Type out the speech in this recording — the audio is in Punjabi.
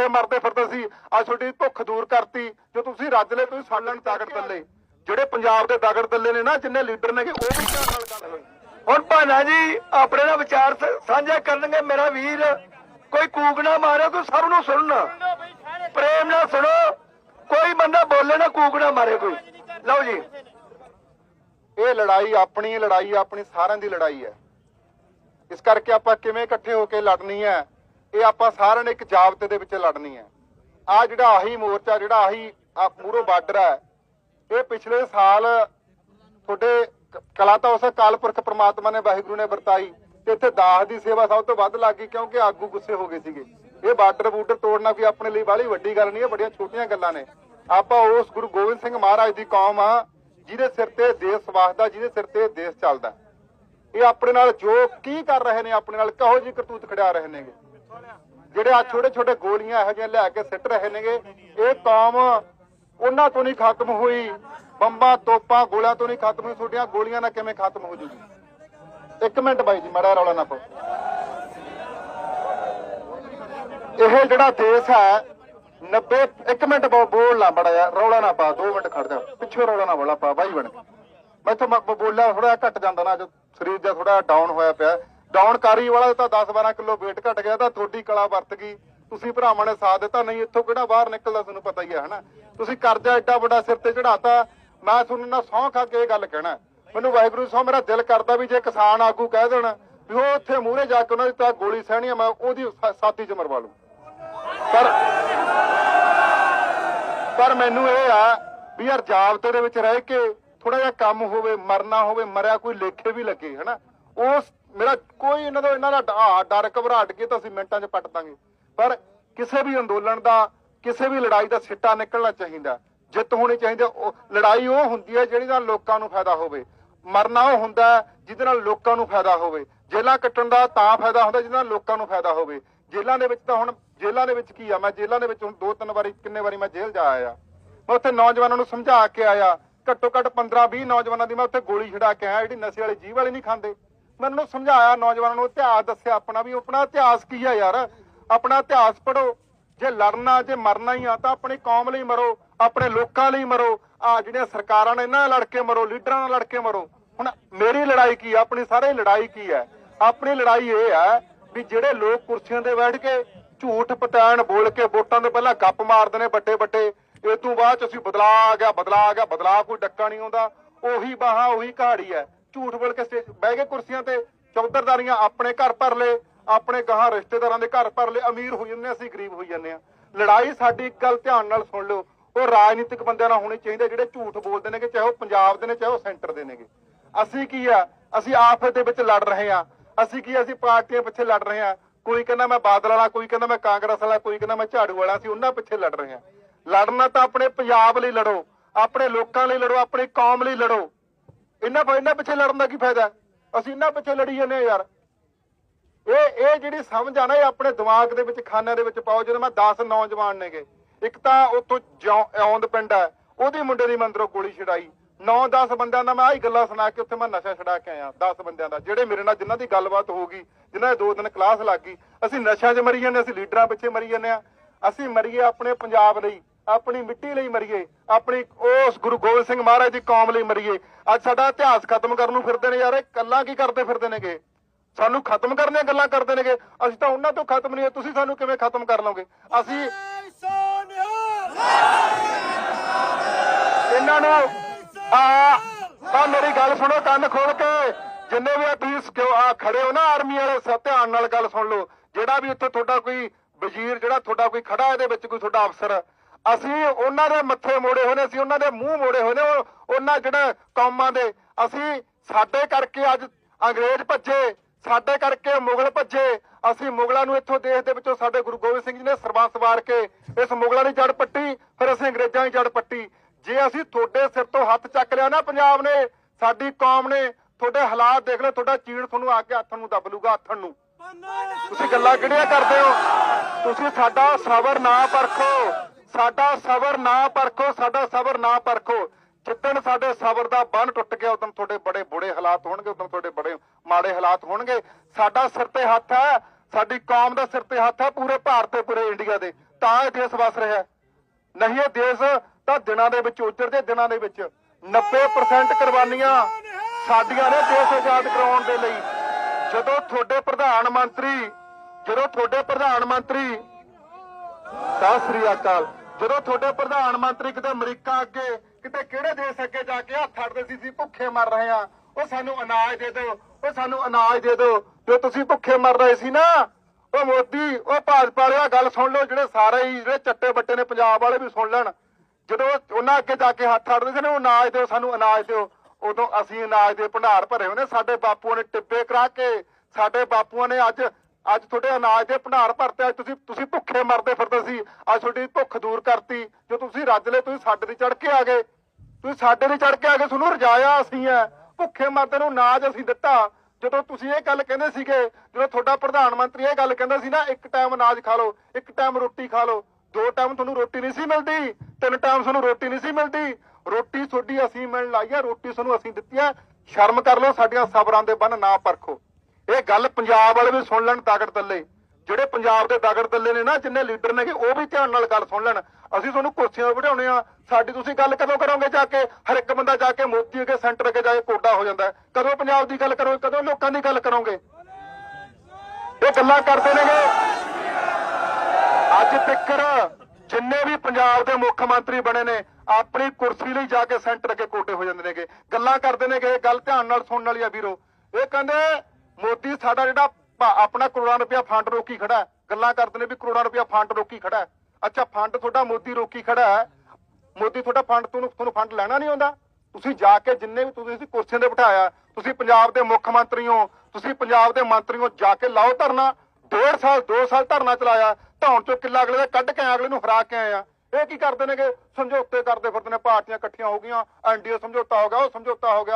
ਭੁੱਖੇ ਮਰਦੇ ਫਿਰਦੇ ਸੀ। ਅੱਜ ਤੁਹਾਡੀ ਭੁੱਖ ਦੂਰ ਕਰਤੀ। ਜੋ ਤੁਸੀਂ ਰੱਜ ਲੈ ਤੁਸੀਂ ਸਾਡੇ ਨਾਲ ਤਾਕਤ ਦੱਲੇ ਜਿਹੜੇ ਪੰਜਾਬ ਦੇ ਦਗੜ ਦੱਲੇ ਨੇ ਨਾ, ਜਿੰਨੇ ਲੀਡਰ ਨੇਗੇ, ਉਹ ਵੀ ਧਿਆਨ ਨਾਲ ਗੱਲ ਹੋਈ। ਹੁਣ ਭਾਨਾ ਜੀ, ਆਪਣੇ ਨਾਲ ਵਿਚਾਰ ਸਾਂਝਾ ਕਰਨਗੇ ਮੇਰਾ ਵੀਰ। ਕੋਈ ਕੂਕ ਨਾ ਮਾਰੇ ਕੋਈ ਸਭ ਨੂੰ ਸੁਣਨਾ। ਪ੍ਰੇਮ ਨਾਲ ਸੁਣੋ। ਕੋਈ ਬੰਦਾ ਬੋਲੇ ਨਾ, ਕੂਕ ਨਾ ਮਾਰੇ ਕੋਈ। ਲਓ ਜੀ। ਇਹ ਲੜਾਈ ਆਪਣੀ ਲੜਾਈ ਆਪਣੀ ਸਾਰਿਆਂ ਦੀ ਲੜਾਈ ਹੈ। ਇਸ ਕਰਕੇ ਆਪਾਂ ਕਿਵੇਂ ਇਕੱਠੇ ਹੋ ਕੇ ਲੜਨੀ ਹੈ? ਇਹ ਆਪਾਂ ਸਾਰਿਆਂ ਨੇ ਇੱਕ ਜਾਬਤੇ ਦੇ ਵਿੱਚ ਲੜਨੀ ਹੈ। ਆ ਜਿਹੜਾ ਆਹੀ ਮੋਰਚਾ, ਜਿਹੜਾ ਆਹੀ ਮੂਰੋ ਬਾਰਡਰ ਹੈ, ਇਹ ਪਿਛਲੇ ਸਾਲ ਤੁਹਾਡੇ ਕਲਾ ਤਾਂ ਉਸ ਕਾਲਪੁਰਖ ਪ੍ਰਮਾਤਮਾ ਨੇ, ਵਾਹਿਗੁਰੂ ਨੇ ਵਰਤਾਈ ਤੇ ਇੱਥੇ ਦਾਸ ਦੀ ਸੇਵਾ ਸਭ ਤੋਂ ਵੱਧ ਲੱਗ ਗਈ ਕਿਉਂਕਿ ਆਗੂ ਗੁੱਸੇ ਹੋ ਗਏ ਸੀਗੇ। ਇਹ ਬਾਰਡਰ ਬੂਡਰ ਤੋੜਨਾ ਵੀ ਆਪਣੇ ਲਈ ਬਾਹਲੀ ਵੱਡੀ ਗੱਲ ਨਹੀਂ ਹੈ, ਬੜੀਆਂ ਛੋਟੀਆਂ ਗੱਲਾਂ ਨੇ। ਆਪਾਂ ਉਸ ਗੁਰੂ ਗੋਬਿੰਦ ਸਿੰਘ ਮਹਾਰਾਜ ਦੀ ਕੌਮ ਆ, ਜਿਹਦੇ ਸਿਰ ਤੇ ਦੇਸ਼ ਵਸਦਾ ਜਿਹਦੇ ਸਿਰ ਤੇ ਦੇਸ਼ ਚੱਲਦਾ। ਇਹ ਆਪਣੇ ਨਾਲ ਜੋ ਕੀ ਕਰ ਰਹੇ ਨੇ, ਆਪਣੇ ਨਾਲ ਕਹੋ ਜੀ ਕਰਤੂਤ ਖੜਿਆ ਰਹੇ ਨੇਗੇ। ਜਿਹੜੇ ਆ ਛੋਟੇ ਛੋਟੇ ਗੋਲੀਆਂ ਇਹੋ ਜਿਹੀਆਂ ਲਿਆ ਕੇ ਸਿੱਟ ਰਹੇ ਨੇਗੇ, ਇਹ ਕੌਮ ਉਹਨਾਂ ਤੋਂ ਨਹੀਂ ਖਤਮ ਹੋਈ, ਬੰਬਾਂ, ਤੋਪਾਂ, ਗੋਲਿਆਂ ਤੋਂ ਨਹੀਂ ਖਤਮ ਹੋਈ, ਤੁਹਾਡੀਆਂ ਗੋਲੀਆਂ ਨਾਲ ਕਿਵੇਂ ਖਤਮ ਹੋ ਜੂਗੀ? ਇੱਕ ਮਿੰਟ ਬਾਈ ਜੀ, ਮੜਾ ਰੌਲਾ ਨਾ ਪਾਓ। ਇਹ ਜਿਹੜਾ ਦੇਸ਼ ਹੈ 90 ਇੱਕ ਮਿੰਟ ਬੋਲ ਨਾ ਬੜਾ ਯਾਰ ਰੌਲਾ ਨਾ ਪਾ 2 ਮਿੰਟ ਖੜ ਜਾ, ਪਿੱਛੇ ਰੌਲਾ ਨਾ ਬੋਲਾ ਪਾ, ਬਾਈ ਬਣ ਕੇ। ਮੈਥੋਂ ਮ- ਮ- ਬੋਲਿਆ ਥੋੜਾ ਘਟ ਜਾਂਦਾ ਨਾ ਜੋ ਸਰੀਰ ਦਾ ਥੋੜਾ ਡਾਊਨ ਹੋਇਆ ਪਿਆ। ਡਾਊਨ ਵਾਲਾ ਤਾਂ 10 12 ਕਿਲੋ weight ਘਟ ਗਿਆ ਤਾਂ ਤੁਹਾਡੀ ਕਲਾ ਵਰਤ ਗਈ। ਤੁਸੀਂ ਭਰਾਵਾਂ ਨੇ ਸਾਥ ਦਿੱਤਾ, ਨਹੀਂ ਇੱਥੋਂ ਕਿਹੜਾ ਬਾਹਰ ਨਿਕਲਦਾ ਤੁਹਾਨੂੰ ਪਤਾ ਹੀ ਹੈ, ਹਨਾ? ਤੁਸੀਂ ਕਰਜ਼ਾ ਐਡਾ ਵੱਡਾ ਸਿਰ ਤੇ ਚੜਾਤਾ ਮੈਂ ਤੁਹਾਨੂੰ ਨਾ ਸਹੁੰ ਖਾ ਕੇ ਇਹ ਗੱਲ ਕਹਿਣਾ। ਮੈਨੂੰ ਵਾਹਿਗੁਰੂ ਸਹੁੰ ਮੇਰਾ ਦਿਲ ਕਰਦਾ ਵੀ ਜੇ ਕਿਸਾਨ ਆਗੂ ਕਹਿ ਦੇਣ ਵੀ ਉਹ ਉੱਥੇ ਮੂਹਰੇ ਜਾ ਕੇ ਉਹਨਾਂ ਦੀ ਤਾਂ ਗੋਲੀ ਸਹਿਣੀ ਆ, ਮੈਂ ਉਹਦੀ ਸਾਥੀ ਚ ਮਰਵਾ ਲੂ ਪਰ ਪਰ ਮੈਨੂੰ ਇਹ ਆ ਵੀ ਯਾਰ ਜਾਬਤੇ ਦੇ ਵਿੱਚ ਰਹਿ ਕੇ ਥੋੜਾ ਜਿਹਾ ਕੰਮ ਹੋਵੇ, ਮਰਨਾ ਹੋਵੇ, ਮਰਿਆ ਕੋਈ ਲੇਖੇ ਵੀ ਲੱਗੇ, ਹਨਾ? ਉਸ ਮੇਰਾ ਕੋਈ ਇਹਨਾਂ ਦਾ ਇਹਨਾਂ ਦਾ ਡ- ਡਰ ਘਬਰਾਟ ਕੇ ਤਾਂ ਅਸੀਂ ਮਿੰਟਾਂ 'ਚ ਪੱਟ ਦਾਂਗੇ। ਪਰ ਕਿਸੇ ਵੀ ਅੰਦੋਲਨ ਦਾ, ਕਿਸੇ ਵੀ ਲੜਾਈ ਦਾ ਸਿੱਟਾ ਨਿਕਲਣਾ ਚਾਹੀਦਾ। ਜਿੱਤ ਹੋਣੀ ਚਾਹੀਦੀ ਉਹ ਲੜਾਈ ਉਹ ਹੁੰਦੀ ਹੈ ਜਿਹੜੀ ਨਾਲ ਲੋਕਾਂ ਨੂੰ ਫਾਇਦਾ ਹੋਵੇ। ਮਰਨਾ ਉਹ ਹੁੰਦਾ ਜਿਹਦੇ ਨਾਲ ਲੋਕਾਂ ਨੂੰ ਫਾਇਦਾ ਹੋਵੇ। ਜੇਲਾਂ ਕੱਟਣ ਦਾ ਤਾਂ ਫਾਇਦਾ ਹੁੰਦਾ ਜਿਹਦੇ ਨਾਲ ਲੋਕਾਂ ਨੂੰ ਫਾਇਦਾ ਹੋਵੇ। ਜੇਲਾਂ ਦੇ ਵਿੱਚ ਤਾਂ ਹੁਣ ਜੇਲਾਂ ਦੇ ਵਿੱਚ ਕੀ ਆ? ਮੈਂ ਜੇਲਾਂ ਦੇ ਵਿੱਚ ਹੁਣ ਦੋ ਤਿੰਨ ਵਾਰੀ ਕਿੰਨੇ ਵਾਰੀ ਮੈਂ ਜੇਲ੍ਹ ਜਾ ਆਇਆ। ਮੈਂ ਉੱਥੇ ਨੌਜਵਾਨਾਂ ਨੂੰ ਸਮਝਾ ਕੇ ਆਇਆ। ਘੱਟੋ ਘੱਟ 15 20 ਨੌਜਵਾਨਾਂ ਦੀ ਮੈਂ ਉੱਥੇ ਗੋਲੀ ਛਡਾ ਕੇ ਆਇਆ। ਜਿਹੜੀ ਨਸ਼ੇ ਵਾਲੀ ਜੀਵ ਵਾਲੀ ਨਹੀਂ ਖਾਂਦੇ। ਮੈਂ ਉਹਨਾਂ ਸਮਝਾਇਆ, ਨੌਜਵਾਨਾਂ ਨੂੰ ਇਤਿਹਾਸ ਦੱਸਿਆ ਆਪਣਾ ਵੀ, ਆਪਣਾ ਇਤਿਹਾਸ ਕੀ ਆ ਯਾਰ? ਆਪਣਾ ਇਤਿਹਾਸ ਪੜੋ ਜੇ ਲੜਨਾ, ਜੇ ਮਰਨਾ ਹੀ ਆ, ਤਾਂ ਆਪਣੀ ਕੌਮ ਲਈ ਮਰੋ, ਆਪਣੇ ਲੋਕਾਂ ਲਈ ਮਰੋ। ਆ ਜਿਹੜੀਆਂ ਸਰਕਾਰਾਂ ਨੇ, ਇਹਨਾਂ ਨਾਲ ਲੜ ਕੇ ਮਰੋ, ਲੀਡਰਾਂ ਨਾਲ ਲੜ ਕੇ ਮਰੋ। ਹੁਣ ਮੇਰੀ ਲੜਾਈ ਕੀ ਆ? ਆਪਣੀ ਸਾਰੇ ਲੜਾਈ ਕੀ ਹੈ ਆਪਣੀ ਲੜਾਈ ਇਹ ਹੈ ਵੀ ਜਿਹੜੇ ਲੋਕ ਕੁਰਸੀਆਂ ਤੇ ਬੈਠ ਕੇ ਝੂਠ ਪਤਾਣ ਬੋਲ ਕੇ ਵੋਟਾਂ ਤੋਂ ਪਹਿਲਾਂ ਗੱਪ ਮਾਰਦੇ ਨੇ ਵੱਡੇ ਵੱਡੇ, ਇਹ ਤੋਂ ਬਾਅਦ ਚ ਅਸੀਂ ਬਦਲਾ ਆ ਗਿਆ ਬਦਲਾ ਆ ਗਿਆ ਬਦਲਾ ਕੋਈ ਡੱਕਾ ਨਹੀਂ ਆਉਂਦਾ। ਉਹੀ ਬਾਹਾਂ, ਉਹੀ ਕਹਾੜੀ ਹੈ ਝੂਠ ਬੋਲ ਕੇ ਸਟੇਜ ਬਹਿ ਗਏ ਕੁਰਸੀਆਂ ਤੇ ਚੌਧਰਦਾਰੀਆਂ ਆਪਣੇ ਘਰ ਭਰ ਲਏ ਆਪਣੇ ਗਾਹਾਂ ਰਿਸ਼ਤੇਦਾਰਾਂ ਦੇ ਘਰ ਭਰ ਲਏ ਅਮੀਰ ਹੋ ਜਾਂਦੇ ਅਸੀਂ ਗਰੀਬ ਹੋਈ ਜਾਂਦੇ ਆ ਲੜਾਈ ਸਾਡੀ ਇੱਕ ਗੱਲ ਧਿਆਨ ਨਾਲ ਸੁਣ ਲਿਓ ਉਹ ਰਾਜਨੀਤਿਕ ਬੰਦਿਆਂ ਨਾਲ ਹੋਣੀ ਚਾਹੀਦੀ ਜਿਹੜੇ ਝੂਠ ਬੋਲਦੇ ਨੇਗੇ ਚਾਹੇ ਉਹ ਪੰਜਾਬ ਦੇ ਨੇ ਚਾਹੇ ਉਹ ਸੈਂਟਰ ਦੇ ਨੇਗੇ। ਅਸੀਂ ਕੀ ਆ ਅਸੀਂ ਆਫਤ ਦੇ ਵਿੱਚ ਲੜ ਰਹੇ ਆ ਅਸੀਂ ਕੀ ਆ, ਅਸੀਂ ਪਾਰਟੀਆਂ ਪਿੱਛੇ ਲੜ ਰਹੇ ਆ ਕੋਈ ਕਹਿੰਦਾ ਮੈਂ ਬਾਦਲ ਵਾਲਾ ਕੋਈ ਕਹਿੰਦਾ ਮੈਂ ਕਾਂਗਰਸ ਵਾਲਾ ਕੋਈ ਕਹਿੰਦਾ ਮੈਂ ਝਾੜੂ ਵਾਲਾ ਅਸੀਂ ਉਹਨਾਂ ਪਿੱਛੇ ਲੜ ਰਹੇ ਆ ਲੜਨਾ ਤਾਂ ਆਪਣੇ ਪੰਜਾਬ ਲਈ ਲੜੋ ਆਪਣੇ ਲੋਕਾਂ ਲਈ ਲੜੋ ਆਪਣੀ ਕੌਮ ਲਈ ਲੜੋ। ਇਹਨਾਂ ਇਹਨਾਂ ਪਿੱਛੇ ਲੜਨ ਦਾ ਕੀ ਫਾਇਦਾ? ਅਸੀਂ ਇਹਨਾਂ ਪਿੱਛੇ ਲੜੀ ਜਾਂਦੇ ਆ ਯਾਰ। ਇਹ ਇਹ ਜਿਹੜੀ ਸਮਝ ਆ ਨਾ, ਇਹ ਆਪਣੇ ਦਿਮਾਗ ਦੇ ਵਿੱਚ, ਖਾਨਿਆਂ ਦੇ ਵਿੱਚ ਪਾਓ, ਜਦੋਂ ਮੈਂ 10 ਨੌਜਵਾਨ ਨੇਗੇ। ਇੱਕ ਤਾਂ ਉਤੋਂ ਆਉਂਦ ਪਿੰਡ ਹੈ, ਉਹਦੀ ਮੁੰਡੇ ਦੀ ਮੰਦਰੋਂ ਗੋਲੀ ਛਡਾਈ। 9-10 ਬੰਦਿਆਂ ਦਾ ਮੈਂ ਆਹੀ ਗੱਲਾਂ ਸੁਣਾ ਕੇ ਉੱਥੇ ਮੈਂ ਨਸ਼ਾ ਛਡਾ ਕੇ ਆਇਆ 10 ਬੰਦਿਆਂ ਦਾ, ਜਿਹੜੇ ਮੇਰੇ ਨਾਲ ਜਿਨ੍ਹਾਂ ਦੀ ਗੱਲਬਾਤ ਹੋ ਗਈ, ਜਿਨ੍ਹਾਂ ਦੇ ਦੋ ਦਿਨ ਕਲਾਸ ਲੱਗ ਗਈ। ਅਸੀਂ ਨਸ਼ਿਆਂ 'ਚ ਮਰੀ ਜਾਂਦੇ ਅਸੀਂ ਲੀਡਰਾਂ ਪਿੱਛੇ ਮਰੀ ਜਾਂਦੇ ਆ ਅਸੀਂ ਮਰੀਏ ਆਪਣੇ ਪੰਜਾਬ ਲਈ। ਆਪਣੀ ਮਿੱਟੀ ਲਈ ਮਰੀਏ, ਆਪਣੀ ਉਸ ਗੁਰੂ ਗੋਬਿੰਦ ਸਿੰਘ ਮਹਾਰਾਜ ਦੀ ਕੌਮ ਲਈ ਮਰੀਏ। ਅੱਜ ਸਾਡਾ ਇਤਿਹਾਸ ਖਤਮ ਕਰਨ ਨੂੰ ਫਿਰਦੇ ਨੇ ਯਾਰ, ਇਹ ਕੱਲਾਂ ਕੀ ਕਰਦੇ ਫਿਰਦੇ ਨੇਗੇ? ਸਾਨੂੰ ਖਤਮ ਕਰਨ ਦੀਆਂ ਗੱਲਾਂ ਕਰਦੇ ਨੇਗੇ। ਅਸੀਂ ਤਾਂ ਉਹਨਾਂ ਤੋਂ ਖਤਮ ਨਹੀਂ ਤੁਸੀਂ ਸਾਨੂੰ ਕਿਵੇਂ ਖਤਮ ਕਰ ਲਓਗੇ? ਅਸੀਂ ਇਹਨਾਂ ਨੂੰ ਆ ਤਾਂ ਮੇਰੀ ਗੱਲ ਸੁਣੋ, ਕੰਨ ਖੋਲ ਕੇ। ਜਿੰਨੇ ਵੀ ਆ ਤੁਸੀਂ ਸਿਕਿਉ- ਆ ਖੜੇ ਹੋ ਨਾ ਆਰਮੀ ਵਾਲੇ, ਸ- ਧਿਆਨ ਨਾਲ ਗੱਲ ਸੁਣ ਲਓ। ਜਿਹੜਾ ਵੀ ਉੱਥੇ ਤੁਹਾਡਾ ਕੋਈ ਵਜ਼ੀਰ, ਜਿਹੜਾ ਤੁਹਾਡਾ ਕੋਈ ਖੜਾ ਇਹਦੇ ਵਿੱਚ ਕੋਈ ਤੁਹਾਡਾ ਅਫਸਰ ਅਸੀਂ ਉਹਨਾਂ ਦੇ ਮੱਥੇ ਮੋੜੇ ਹੋਏ ਨੇ, ਅਸੀਂ ਉਹਨਾਂ ਦੇ ਮੂੰਹ ਮੋੜੇ ਹੋਏ ਨੇ ਉਹਨਾਂ ਜਿਹੜਾ ਕੌਮਾਂ ਦੇ, ਅਸੀਂ ਸਾਡੇ ਕਰਕੇ ਅੱਜ ਅੰਗਰੇਜ਼ ਭੱਜੇ, ਸਾਡੇ ਕਰਕੇ ਮੁਗਲ ਭੱਜੇ, ਅਸੀਂ ਮੁਗਲਾਂ ਨੂੰ ਇੱਥੋਂ ਦੇਸ਼ ਦੇ ਵਿੱਚੋਂ ਸਾਡੇ ਗੁਰੂ ਗੋਬਿੰਦ ਸਿੰਘ ਜੀ ਨੇ ਸਰਬੰਸ ਵਾਰ ਕੇ ਇਸ ਮੁਗਲਾਂ ਦੀ ਜੜ ਪੱਟੀ, ਫਿਰ ਅਸੀਂ ਅੰਗਰੇਜ਼ਾਂ ਦੀ ਜੜ ਪੱਟੀ। ਜੇ ਅਸੀਂ ਤੁਹਾਡੇ ਸਿਰ ਤੋਂ ਹੱਥ ਚੱਕ ਲਿਆ ਨਾ ਪੰਜਾਬ ਨੇ, ਸਾਡੀ ਕੌਮ ਨੇ ਤੁਹਾਡੇ ਹਾਲਾਤ ਦੇਖ ਲਓ, ਤੁਹਾਡਾ ਚੀੜ ਤੁਹਾਨੂੰ ਆ ਕੇ ਹੱਥ ਨੂੰ ਦੱਬ ਲੂਗਾ ਹੱਥਣ ਨੂੰ। ਤੁਸੀਂ ਗੱਲਾਂ ਕਿਹੜੀਆਂ ਕਰਦੇ ਹੋ? ਤੁਸੀਂ ਸਾਡਾ ਸਬਰ ਨਾ ਪਰਖੋ। ਸਾਡਾ ਸਬਰ ਨਾ ਪਰਖੋ, ਸਾਡਾ ਸਬਰ ਨਾ ਪਰਖੋ। ਜਿੱਦਣ ਸਾਡੇ ਸਬਰ ਦਾ ਬੰਨ ਟੁੱਟ ਗਿਆ, ਉਦੋਂ ਤੁਹਾਡੇ ਬੜੇ ਬੁਰੇ ਹਾਲਾਤ ਹੋਣਗੇ, ਉਦੋਂ ਤੁਹਾਡੇ ਬੜੇ ਮਾੜੇ ਹਾਲਾਤ ਹੋਣਗੇ। ਸਾਡਾ ਸਿਰ ਤੇ ਹੱਥ ਹੈ, ਸਾਡੀ ਕੌਮ ਦਾ ਸਿਰ ਤੇ ਹੱਥ ਹੈ, ਪੂਰੇ ਭਾਰਤ ਤੇ, ਪੂਰੇ ਇੰਡੀਆ ਦੇ। ਤਾਂ ਇਹ ਦੇਸ਼ ਵਸ ਰਿਹਾ ਨਹੀਂ ਇਹ ਦੇਸ਼ ਤਾਂ ਦਿਨਾਂ ਦੇ ਵਿੱਚ ਉਜੜਦੇ, ਦਿਨਾਂ ਦੇ ਵਿੱਚ 90% ਕੁਰਬਾਨੀਆਂ ਸਾਡੀਆਂ ਨੇ ਦੇਸ਼ ਆਜ਼ਾਦ ਕਰਾਉਣ ਦੇ ਲਈ। ਜਦੋਂ ਤੁਹਾਡੇ ਪ੍ਰਧਾਨ ਮੰਤਰੀ, ਜਦੋਂ ਤੁਹਾਡੇ ਪ੍ਰਧਾਨ ਮੰਤਰੀ, ਸਤਿ ਸ੍ਰੀ ਅਕਾਲ। ਜਦੋਂ ਤੁਹਾਡੇ ਪ੍ਰਧਾਨ ਮੰਤਰੀ ਕਿਤੇ ਅਮਰੀਕਾ ਅੱਗੇ ਕਿਤੇ ਕਿਹੜੇ ਦੇਸ਼ ਅੱਗੇ ਜਾ ਕੇ ਹੱਥ ਅੜਦੇ ਸੀ ਸੀ ਭੁੱਖੇ ਮਰ ਰਹੇ ਆ ਉਹ ਸਾਨੂੰ ਅਨਾਜ ਦੇ ਦਿਓ, ਉਹ ਸਾਨੂੰ ਅਨਾਜ ਦੇ ਦਿਓ, ਜੋ ਤੁਸੀਂ ਭੁੱਖੇ ਮਰ ਰਹੇ ਸੀ ਨਾ, ਉਹ ਮੋਦੀ, ਉਹ ਭਾਜਪਾ ਵਾਲਿਆ ਗੱਲ ਸੁਣ ਲਓ, ਜਿਹੜੇ ਸਾਰੇ ਹੀ ਜਿਹੜੇ ਚੱਟੇ ਬੱਟੇ ਨੇ ਪੰਜਾਬ ਵਾਲੇ ਵੀ ਸੁਣ ਲੈਣ, ਜਦੋਂ ਉਹਨਾਂ ਅੱਗੇ ਜਾ ਕੇ ਹੱਥ ਅੜਦੇ ਸੀ ਨਾ, ਉਹ ਅਨਾਜ ਦਿਓ, ਸਾਨੂੰ ਅਨਾਜ ਦਿਓ, ਉਦੋਂ ਅਸੀਂ ਅਨਾਜ ਦੇ ਭੰਡਾਰ ਭਰੇ ਹੋਏ ਨੇ, ਸਾਡੇ ਬਾਪੂਆਂ ਨੇ ਟਿੱਬੇ ਕਰਾ ਕੇ, ਸਾਡੇ ਬਾਪੂਆਂ ਨੇ ਅੱਜ ਅੱਜ ਤੁਹਾਡੇ ਅਨਾਜ ਦੇ ਭੰਡਾਰ ਭਰਤੇ, ਅੱਜ ਤੁਸੀਂ ਤੁਸੀਂ ਭੁੱਖੇ ਮਰਦੇ ਫਿਰਦੇ ਸੀ। ਅੱਜ ਤੁਹਾਡੀ ਭੁੱਖ ਦੂਰ ਕਰਤੀ। ਜੋ ਤੁਸੀਂ ਰੱਜ ਲਏ, ਤੁਸੀਂ ਸਾਡੇ ਤੇ ਚੜ ਕੇ ਆ ਗਏ। ਤੁਸੀਂ ਸਾਡੇ ਤੇ ਚੜ ਕੇ ਆ ਗਏ, ਤੁਹਾਨੂੰ ਰਜਾਇਆ ਅਸੀਂ ਐ। ਭੁੱਖੇ ਮਰਦੇ ਨੂੰ ਅਨਾਜ ਅਸੀਂ ਦਿੱਤਾ। ਜਦੋਂ ਤੁਸੀਂ ਇਹ ਗੱਲ ਕਹਿੰਦੇ ਸੀਗੇ, ਜਦੋਂ ਤੁਹਾਡਾ ਪ੍ਰਧਾਨ ਮੰਤਰੀ ਇਹ ਗੱਲ ਕਹਿੰਦਾ ਸੀ ਨਾ, ਇੱਕ ਟਾਈਮ ਅਨਾਜ ਖਾ ਲਓ, ਇੱਕ ਟਾਈਮ ਰੋਟੀ ਖਾ ਲਓ, ਦੋ ਟਾਈਮ ਤੁਹਾਨੂੰ ਰੋਟੀ ਨਹੀਂ ਸੀ ਮਿਲਦੀ, ਤਿੰਨ ਟਾਈਮ ਤੁਹਾਨੂੰ ਰੋਟੀ ਨਹੀਂ ਸੀ ਮਿਲਦੀ। ਰੋਟੀ ਤੁਹਾਡੀ ਅਸੀਂ ਮਿਲਣ ਲਾਈ ਆ ਰੋਟੀ ਤੁਹਾਨੂੰ ਅਸੀਂ ਦਿੱਤੀ ਆ ਸ਼ਰਮ ਕਰ ਲਓ, ਸਾਡੀਆਂ ਸਬਰਾਂ ਦੇ ਬੰਨ ਨਾ ਪਰਖੋ। ਇਹ ਗੱਲ ਪੰਜਾਬ ਵਾਲੇ ਵੀ ਸੁਣ ਲੈਣ ਤਾਕੜ ਤੱਲੇ ਜਿਹੜੇ ਪੰਜਾਬ ਦੇ ਦਾਗੜ ਦੱਲੇ ਨੇ ਨਾ, ਜਿੰਨੇ ਲੀਡਰ ਨੇਗੇ, ਉਹ ਵੀ ਧਿਆਨ ਨਾਲ ਗੱਲ ਸੁਣ ਲੈਣ। ਅਸੀਂ ਤੁਹਾਨੂੰ ਕੁਰਸੀਆਂ ਤੇ ਬਿਠਾਉਣੇ ਆ। ਸਾਡੀ ਤੁਸੀਂ ਗੱਲ ਕਦੋਂ ਕਰੋਗੇ ਜਾ ਕੇ? ਹਰ ਇੱਕ ਬੰਦਾ ਜਾ ਕੇ ਮੋਦੀ ਅੱਗੇ ਸੈਂਟਰ ਅੱਗੇ ਜਾ ਕੇ ਕੋਡਾ ਹੋ ਜਾਂਦਾ। ਕਦੋਂ ਪੰਜਾਬ ਦੀ ਗੱਲ ਕਰੋਗੇ? ਕਦੋਂ ਲੋਕਾਂ ਦੀ ਗੱਲ ਕਰੋਗੇ? ਇਹ ਗੱਲਾਂ ਕਰਦੇ ਨੇਗੇ। ਅੱਜ ਤੱਕ ਜਿੰਨੇ ਵੀ ਪੰਜਾਬ ਦੇ ਮੁੱਖ ਮੰਤਰੀ ਬਣੇ ਨੇ, ਆਪਣੀ ਕੁਰਸੀ ਲਈ ਜਾ ਕੇ ਸੈਂਟਰ ਅੱਗੇ ਕੋਟੇ ਹੋ ਜਾਂਦੇ ਨੇਗੇ। ਗੱਲਾਂ ਕਰਦੇ ਨੇਗੇ, ਇਹ ਗੱਲ ਧਿਆਨ ਨਾਲ ਸੁਣਨ ਵਾਲੀ ਆ ਵੀਰੋ। ਇਹ ਕਹਿੰਦੇ ਮੋਦੀ ਸਾਡਾ ਜਿਹੜਾ ਆਪਣਾ ਕਰੋੜਾਂ ਰੁਪਇਆ ਫੰਡ ਰੋਕੀ ਖੜਾ ਗੱਲਾਂ ਕਰਦੇ ਨੇ ਵੀ ਕਰੋੜਾਂ ਰੁਪਇਆ ਫੰਡ ਰੋਕੀ ਖੜਾ ਅੱਛਾ ਫੰਡ ਤੁਹਾਡਾ ਮੋਦੀ ਰੋਕੀ ਖੜਾ ਹੈ। ਮੋਦੀ ਤੁਹਾਡਾ ਫੰਡ ਤੁਹਾਨੂੰ ਤੁਹਾਨੂੰ ਫੰਡ ਲੈਣਾ ਨਹੀਂ ਆਉਂਦਾ। ਤੁਸੀਂ ਜਾ ਕੇ ਜਿੰਨੇ ਵੀ ਤੁਸੀਂ ਕੁਰਸੀਆਂ ਤੇ ਬਿਠਾਇਆ ਤੁਸੀਂ ਪੰਜਾਬ ਦੇ ਮੁੱਖ ਮੰਤਰੀ ਹੋ ਤੁਸੀਂ ਪੰਜਾਬ ਦੇ ਮੰਤਰੀ ਹੋ ਜਾ ਕੇ ਲਾਓ ਧਰਨਾ। ਡੇਢ ਸਾਲ 2 ਸਾਲ ਧਰਨਾ ਚਲਾਇਆ। ਧੌਣ ਚੋਂ ਕਿੱਲਾ ਅਗਲੇ ਦਾ ਕੱਢ ਕੇ ਆਏ, ਅਗਲੇ ਨੂੰ ਹਰਾ ਕੇ ਆਏ ਆ। ਇਹ ਕੀ ਕਰਦੇ ਨੇਗੇ? ਸਮਝੌਤੇ ਕਰਦੇ ਫਿਰਦੇ ਨੇ ਪਾਰਟੀਆਂ ਇਕੱਠੀਆਂ ਹੋ ਗਈਆਂ ਐਨਡੀਏ ਸਮਝੌਤਾ ਹੋ ਗਿਆ ਉਹ ਸਮਝੌਤਾ ਹੋ ਗਿਆ।